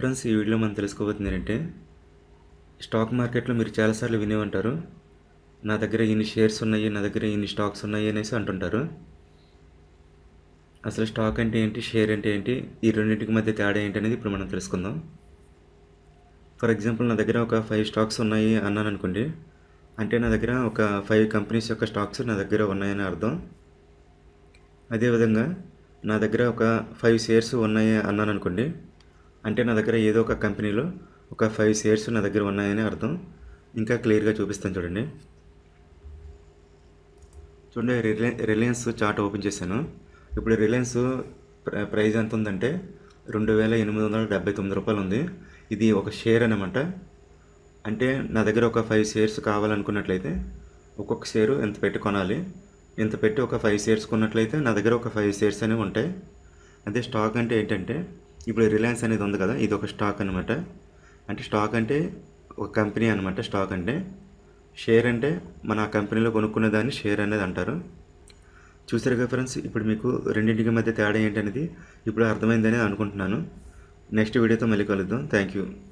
Friends ఈ వీడియోలో మనం తెలుసుకోబోతుంది ఏంటంటే స్టాక్ మార్కెట్లో మీరు చాలాసార్లు వినే ఉంటారు నా దగ్గర ఇన్ని షేర్స్ ఉన్నాయి నా దగ్గర ఇన్ని స్టాక్స్ ఉన్నాయి అనేసి అంటుంటారు. అసలు స్టాక్ అంటే ఏంటి షేర్ అంటే ఏంటి ఈ రెండింటికి మధ్య తేడా ఏంటి అనేది ఇప్పుడు మనం తెలుసుకుందాం. ఫర్ ఎగ్జాంపుల్ నా దగ్గర ఒక ఫైవ్ స్టాక్స్ ఉన్నాయి అన్నాను అనుకోండి అంటే నా దగ్గర ఒక ఫైవ్ కంపెనీస్ యొక్క స్టాక్స్ నా దగ్గర ఉన్నాయని అర్థం. అదేవిధంగా నా దగ్గర ఒక ఫైవ్ షేర్స్ ఉన్నాయి అన్నాను అనుకోండి అంటే నా దగ్గర ఏదో ఒక కంపెనీలో ఒక ఫైవ్ షేర్స్ నా దగ్గర ఉన్నాయని అర్థం. ఇంకా క్లియర్గా చూపిస్తాను చూడండి. చూడండి రిలయన్స్ రిలయన్స్ చార్ట్ ఓపెన్ చేశాను. ఇప్పుడు రిలయన్స్ ప్ర- ప్రైస్ ఎంత ఉందంటే రెండు వేల ఎనిమిది వందల డెబ్బై తొమ్మిది రూపాయలు ఉంది. ఇది ఒక షేర్ అనమాట అంటే నా దగ్గర ఒక ఫైవ్ షేర్స్ కావాలనుకున్నట్లయితే ఒక్కొక్క షేరు ఎంత పెట్టి కొనాలి? ఎంత పెట్టి ఒక ఫైవ్ షేర్స్ కొన్నట్లయితే నా దగ్గర ఒక ఫైవ్ షేర్స్ అనేవి ఉంటాయి. అదే స్టాక్ అంటే ఏంటంటే ఇప్పుడు రిలయన్స్ అనేది ఉంది కదా ఇది ఒక స్టాక్ అనమాట అంటే స్టాక్ అంటే ఒక కంపెనీ అనమాట స్టాక్ అంటే. షేర్ అంటే మన ఆ కంపెనీలో కొనుక్కున్న దాన్ని షేర్ అనేది అంటారు. చూసారు కదా ఫ్రెండ్స్ ఇప్పుడు మీకు రెండింటికి మధ్య తేడా ఏంటనేది ఇప్పుడు అర్థమైందని అనుకుంటున్నాను. నెక్స్ట్ వీడియోతో మళ్ళీ కలుద్దాం. Thank you.